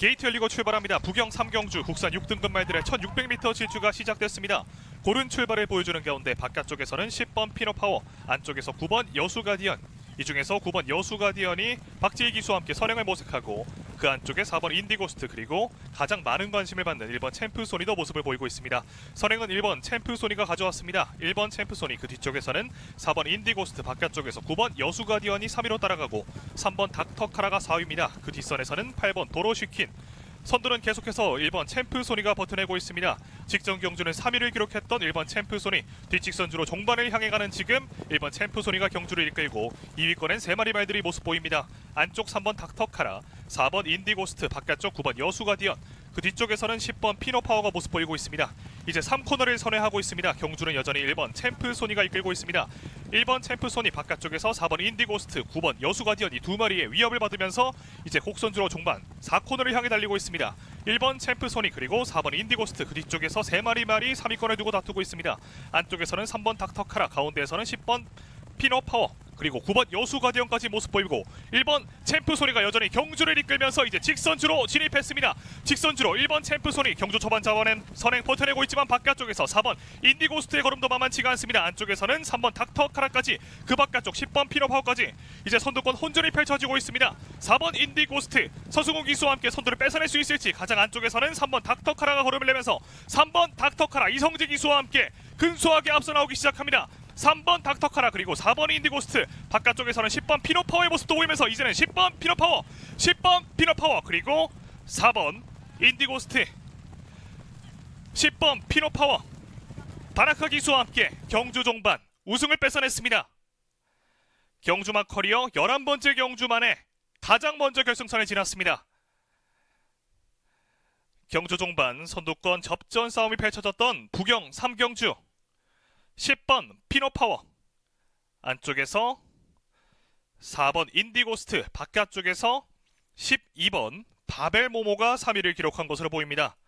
게이트 열리고 출발합니다. 부경 3경주 국산 6등급 말들의 1600m 질주가 시작됐습니다. 고른 출발을 보여주는 가운데 바깥쪽에서는 10번 피노파워, 안쪽에서 9번 여수 가디언, 이 중에서 9번 여수 가디언이 박지희 기수와 함께 선행을 모색하고 그 안쪽에 4번 인디고스트 그리고 가장 많은 관심을 받는 1번 챔프소니도 모습을 보이고 있습니다. 선행은 1번 챔프소니가 가져왔습니다. 1번 챔프소니 그 뒤쪽에서는 4번 인디고스트 바깥쪽에서 9번 여수 가디언이 3위로 따라가고 3번 닥터카라가 4위입니다. 그 뒷선에서는 8번 도로시킨 선두는 계속해서 1번 챔프소니가 버텨내고 있습니다. 직전 경주는 3위를 기록했던 1번 챔프소니 뒷직선주로 종반을 향해 가는 지금 1번 챔프소니가 경주를 이끌고 2위권엔 3마리 말들이 모습 보입니다. 안쪽 3번 닥터카라 4번 인디고스트 바깥쪽 9번 여수가디언 그 뒤쪽에서는 10번 피노파워가 모습 보이고 있습니다. 이제 3코너를 선회하고 있습니다. 경주는 여전히 1번 챔프소니가 이끌고 있습니다. 1번 챔프소니 바깥쪽에서 4번 인디고스트 9번 여수가디언이 두 마리의 위협을 받으면서 이제 곡선주로 종반 4코너를 향해 달리고 있습니다. 1번 챔프소니 그리고 4번 인디고스트 그 뒤쪽에서 3마리 말이 3위권을 두고 다투고 있습니다. 안쪽에서는 3번 닥터카라 가운데에서는 10번 피노파워 그리고 9번 여수 가디언까지 모습 보이고 1번 챔프 소리가 여전히 경주를 이끌면서 이제 직선주로 진입했습니다. 직선주로 1번 챔프 소리 경주 초반 자원엔 선행 버텨내고 있지만 바깥쪽에서 4번 인디고스트의 걸음도 만만치가 않습니다. 안쪽에서는 3번 닥터카라까지 그 바깥쪽 10번 피노파워까지 이제 선두권 혼전이 펼쳐지고 있습니다. 4번 인디고스트 서승우 기수와 함께 선두를 뺏어낼 수 있을지 가장 안쪽에서는 3번 닥터카라가 걸음을 내면서 3번 닥터카라 이성재 기수와 함께 근소하게 앞서 나오기 시작합니다. 3번 닥터카라 그리고 4번 인디고스트. 바깥쪽에서는 10번 피노파워의 모습도 보이면서 이제는 10번 피노파워 10번 피노파워 그리고 4번 인디고스트. 10번 피노파워. 바나카 기수와 함께 경주 종반 우승을 뺏어냈습니다. 경주막 커리어 11번째 경주만에 가장 먼저 결승선에 지났습니다. 경주 종반 선두권 접전 싸움이 펼쳐졌던 부경 3경주 10번 피노파워 안쪽에서 4번 인디고스트 바깥쪽에서 12번 바벨모모가 3위를 기록한 것으로 보입니다.